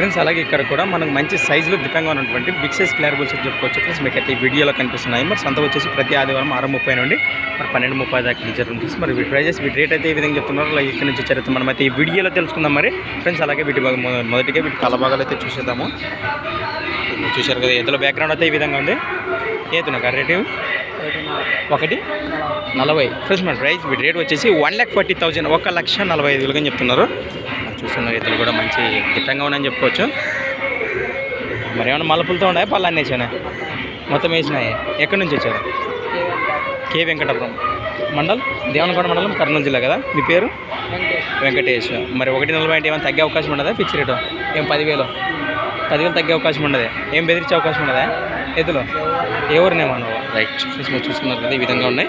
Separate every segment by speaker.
Speaker 1: Friends అలాగే ఇక్కడ కూడా మనకు మంచి సైజులో దిట్టంగా ఉన్నటువంటి బిగ్ సైజ్ క్లియర్ బుల్స్ అని చెప్పుకోవచ్చు. ఫ్రెండ్స్ మీకు అయితే ఈ వీడియోలో కనిపిస్తున్నాయి. మరి సంత వచ్చేసి ప్రతి ఆదివారం ఆరు ముప్పై నుండి మరి పన్నెండు ముప్పై దాకా జరుగుతుంది. ఫ్రెండ్స్ మరి వీటి ప్రైజెస్ వీటి రేట్ అయితే ఈ విధంగా చెప్తున్నారు అలాగే ఇక్కడ నుంచి చరిత్ర మనం అయితే ఈ వీడియోలో తెలుసుకుందాం మరి. ఫ్రెండ్స్ అలాగే వీటి మొదటిగా వీటి తల భాగాలు అయితే చూసేద్దాము. చూశారు కదా ఎద్దుల బ్యాక్గ్రౌండ్ అయితే ఈ విధంగా ఉంది. ఏతున్నా కార్ రేటు? ఒకటి నలభై. ఫ్రెండ్స్ మన ప్రైస్ వీటి రేట్ వచ్చేసి వన్ ల్యాక్ ఫార్టీ థౌజండ్ ఒక లక్ష నలభై ఐదు వేలుగా చెప్తున్నారు. మరి చూస్తున్నారు కూడా మంచి దిట్టంగా ఉన్నాయని చెప్పుకోవచ్చు. మరి ఏమైనా మలుపులతో ఉన్నాయి? పళ్ళు అన్నీ వేసానా? మొత్తం వేసినాయి? ఎక్కడి నుంచి వచ్చారు? కే వెంకటపురం మండల్? దేవనకొండ మండలం కర్నూలు జిల్లా కదా? మీ పేరు? వెంకటేష్. మరి ఒకటి నలభై అంటే ఏమైనా తగ్గే అవకాశం ఉండదా? Fix rate? ఏం పదివేలు? పదివేలు తగ్గే అవకాశం ఉండదు? ఏం బెదిరించే అవకాశం ఉండదా? ఎదులో ఎవరినేమో నువ్వు రైట్. చూసి చూస్తున్నారు కదా ఈ విధంగా ఉన్నాయి.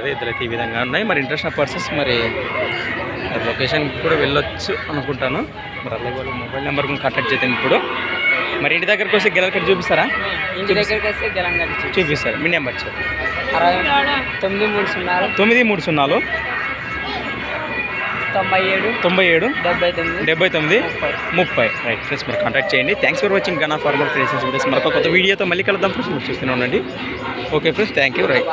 Speaker 1: కదా ఇద్దరు అయితే ఈ విధంగా ఉన్నాయి. మరి ఇంట్రెస్ట్ ఆఫ్ పర్సన్స్ మరి లొకేషన్ కూడా వెళ్ళొచ్చు అనుకుంటాను. మరి అలాగే వాళ్ళ మొబైల్ నెంబర్ కూడా కాంటాక్ట్ చేద్దాం ఇప్పుడు. మరి ఇంటి దగ్గరకు వస్తే గెలర్ కట్ చూపిస్తారా?
Speaker 2: ఇంటి దగ్గరికి వస్తే గలంగాడి
Speaker 1: చూపిస్తారు. మీ నెంబర్
Speaker 2: తొమ్మిది మూడు సున్నారు
Speaker 1: తొమ్మిది మూడు సున్నాలు.
Speaker 2: తొంభై ఏడు.
Speaker 1: తొంభై ఏడు.
Speaker 2: డెబ్బై తొమ్మిది.
Speaker 1: డెబ్బై తొమ్మిది.
Speaker 2: ముప్పై.
Speaker 1: రైట్ ఫ్రెండ్స్ మీరు కాంటాక్ట్ చేయండి. థ్యాంక్స్ ఫర్ వాచింగ్ గనా ఫార్మర్ వీడియోస్ మరొక కొత్త వీడియోతో మళ్ళీ కలుద్దాం. ఫ్రెండ్స్ మీరు చూస్తూనే ఉండండి. Okay friends thank you right